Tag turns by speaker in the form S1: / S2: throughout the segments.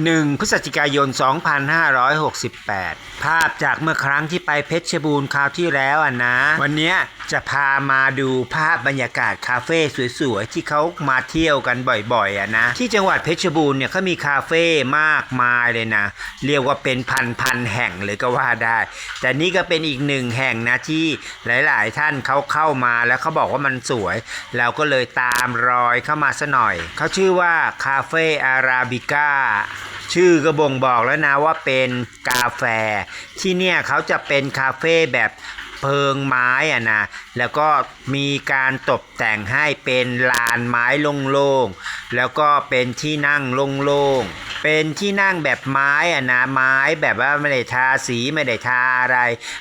S1: 1 พฤศจิกายน 2568 ภาพจากเมื่อครั้งที่ไปเพชรบูรณ์คราวที่แล้วอะนะ วันเนี้ย จะพามาดูภาพบรรยากาศคาเฟ่สวยๆที่เขามาเที่ยวกันบ่อยๆอะนะที่จังหวัดเพชรบูรณ์เนี่ยเขามีคาเฟ่มากมายเลยนะ เรียกว่าเป็นพันๆแห่งเลยก็ว่าได้ แต่นี่ก็เป็นอีกหนึ่งแห่งนะที่หลายๆ ท่านเขาเข้ามาแล้วเขาบอกว่ามันสวย เราก็เลยตามรอยเข้ามาซะหน่อย เขาชื่อว่าคาเฟ่อาราบิก้าชื่อก็บ่งบอกแล้วนะว่าเป็นกาแฟ ที่เนี่ยเขาจะเป็นคาเฟ่แบบ เพิงไม้อะนะแล้วก็มีการตกแต่งให้เป็นลานไม้โล่งๆแล้วก็เป็นที่นั่งโล่งๆเป็นที่นั่งแบบไม้อะนะไม้แบบว่าไม่ได้ทาสีไม่ได้ทาอะไร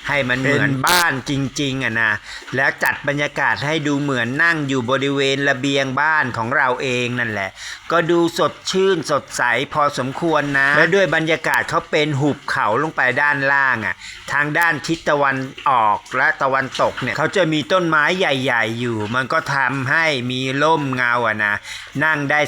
S1: ให้มันเหมือนบ้านจริงๆอะนะแล้วจัดบรรยากาศให้ดูเหมือนนั่งอยู่บริเวณระเบียงบ้านของเราเองนั่นแหละ ก็ดูสดชื่นสดใสพอสมควรนะ และด้วยบรรยากาศเขาเป็นหุบเขาลงไปด้านล่างอะ ทางด้านทิศตะวันออกและตะวันตกเนี่ยเขาจะมีต้นไม้ใหญ่ ๆ อยู่ มันก็ทำให้มีร่มเงาอะนะ นั่งได้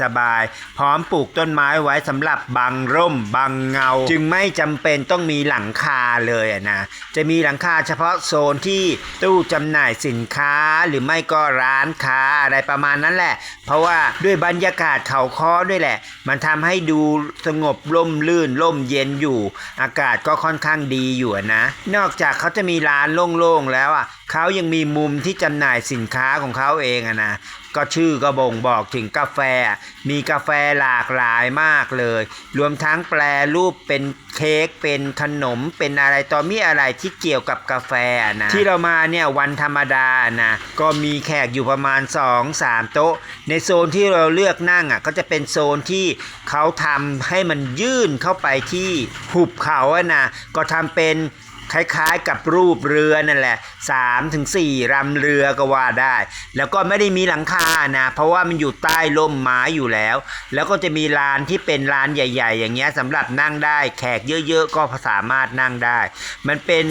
S1: สบายๆพร้อมปลูกต้นไม้ไว้สำหรับบังร่มบังเงา จึงไม่จำเป็นต้องมีหลังคาเลยอะนะจะมีหลังคาเฉพาะโซนที่ตู้จำหน่ายสินค้าหรือไม่ก็ร้านค้าอะไรประมาณนั้นแหละ เพราะว่าด้วยบรรยากาศเขาค้อด้วยแหละ มันทำให้ดูสงบร่มรื่นร่มเย็นอยู่ อากาศก็ค่อนข้างดีอยู่นะ นอกจากเขาจะมีร้านโล่งๆแล้วอะเขายังมีมุมที่จำหน่ายสินค้าของเขาเองอะนะก็ชื่อก็บ่งบอกถึงกาแฟ มีกาแฟหลากหลายมากเลย รวมทั้งแปลรูปเป็นเค้กเป็นขนมเป็นอะไรต่อมีอะไรที่เกี่ยวกับกาแฟนะที่เรามาเนี่ยวันธรรมดานะก็มีแขกอยู่ประมาณ 2-3 โต๊ะ ในโซนที่เราเลือกนั่งอะก็จะเป็นโซนที่เขาทำให้มันยื่นเข้าไปที่หุบเขาอะนะก็ทำเป็น คล้ายๆกับรูปเรือนั่นแหละ3ถึง4ลำเรือก็ว่าได้ แล้วก็ไม่ได้มีหลังคานะ เพราะว่ามันอยู่ใต้ร่มไม้อยู่แล้ว แล้วก็จะมีลานที่เป็นลานใหญ่ ๆ อย่างเงี้ยสำหรับนั่งได้แขกเยอะๆ ก็สามารถนั่งได้ มันเป็น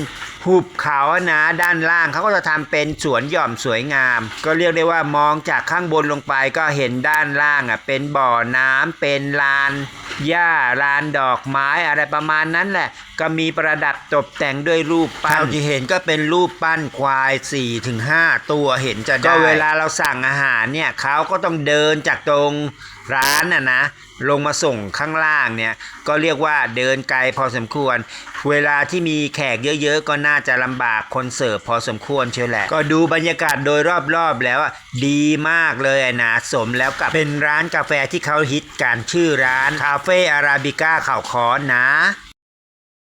S1: หุบเขานะด้านล่างเขาก็จะทำเป็นสวนหย่อมสวยงาม ก็เรียกได้ว่ามองจากข้างบนลงไปก็เห็นด้านล่างอะเป็นบ่อน้ำเป็นลานหญ้าลานดอกไม้อะไรประมาณนั้นแหละ ก็มีประดับตกแต่งด้วยรูปปั้นที่เห็นก็เป็นรูปปั้นควาย4-5ตัวเห็นจะได้ ก็เวลาเราสั่งอาหารเนี่ยเขาก็ต้องเดินจากตรงร้านน่ะนะลงมาส่งข้างล่างเนี่ยก็เรียกว่าเดินไกลพอสมควร เวลาที่มีแขกเยอะๆ ก็น่าจะลำบากคนเสิร์ฟพอสมควรเชียวแหละ ก็ดูบรรยากาศโดยรอบๆแล้วอะดีมากเลยอะนะสมแล้วกับเป็นร้านกาแฟที่เขาฮิตกันชื่อร้านคาเฟ่อาราบิก้าเขาค้อนนะ